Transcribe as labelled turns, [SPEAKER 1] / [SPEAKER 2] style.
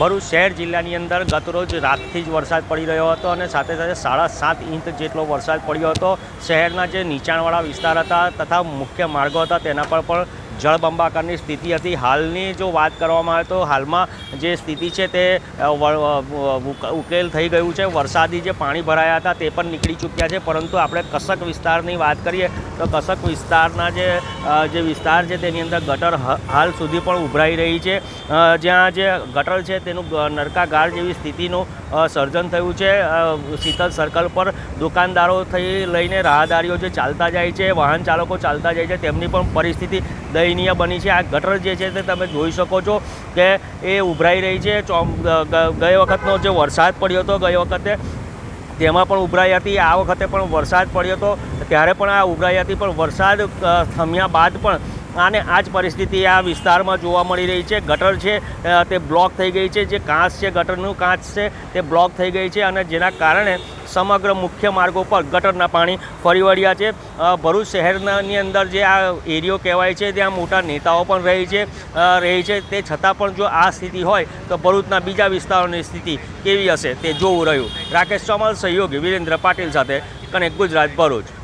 [SPEAKER 1] ભરૂચ શહેર જિલ્લાની અંદર ગતરોજ રાતથી જ વરસાદ પડી રહ્યો હતો અને સાથે સાથે સાડા સાત ઇંચ જેટલો વરસાદ પડ્યો હતો. શહેરના જે નીચાણવાળા વિસ્તાર હતા તથા મુખ્ય માર્ગો હતા તેના પર પણ જળબંબાકારની સ્થિતિ હતી. હાલની જો વાત કરવામાં આવે તો હાલમાં જે સ્થિતિ છે તે ઉકેલ થઈ ગયું છે. વરસાદી જે પાણી ભરાયા હતા તે પણ નીકળી ચૂક્યા છે. પરંતુ આપણે કસક વિસ્તારની વાત કરીએ તો કસક વિસ્તારના જે જે વિસ્તાર છે તેની અંદર ગટર હાલ સુધી પણ ઉભરાઈ રહી છે. જ્યાં જે ગટર છે તેનું નરકાગાર જેવી સ્થિતિનું સર્જન થયું છે. શીતલ સર્કલ પર દુકાનદારો થઈ લઈને રાહદારીઓ જે ચાલતા જાય છે, વાહન ચાલકો ચાલતા જાય છે, તેમની પણ પરિસ્થિતિ દયનીય બની છે. આ ગટર જે છે તે તમે જોઈ શકો છો કે એ ઉભરાઈ રહી છે. ગઈ વખતનો જે વરસાદ પડ્યો હતો ગઈ વખતે, તેમાં પણ ઉભરાઈ હતી. આ વખતે પણ વરસાદ પડ્યો હતો. ત્યારે પણ આ ઉભરાઈ હતી. પણ વરસાદ થમ્યા બાદ પણ આને આ જ પરિસ્થિતિ આ વિસ્તારમાં જોવા મળી રહી છે. ગટર છે તે બ્લોક થઈ ગઈ છે. જે કાંચ છે, ગટરનું કાંચ છે, તે બ્લોક થઈ ગઈ છે અને જેના કારણે સમગ્ર મુખ્ય માર્ગો પર ગટરના પાણી ફરી વળ્યા છે. ભરૂચ શહેરની અંદર જે આ એરિયો કહેવાય છે, ત્યાં મોટા નેતાઓ પણ રહે છે રહે છે. તે છતાં પણ જો આ સ્થિતિ હોય, તો ભરૂચના બીજા વિસ્તારોની સ્થિતિ કેવી હશે તે જોવું રહ્યું. રાકેશ ચોમાલ, સહયોગી વિરેન્દ્ર પાટીલ સાથે કનેક્ટ ગુજરાત ભરૂચ.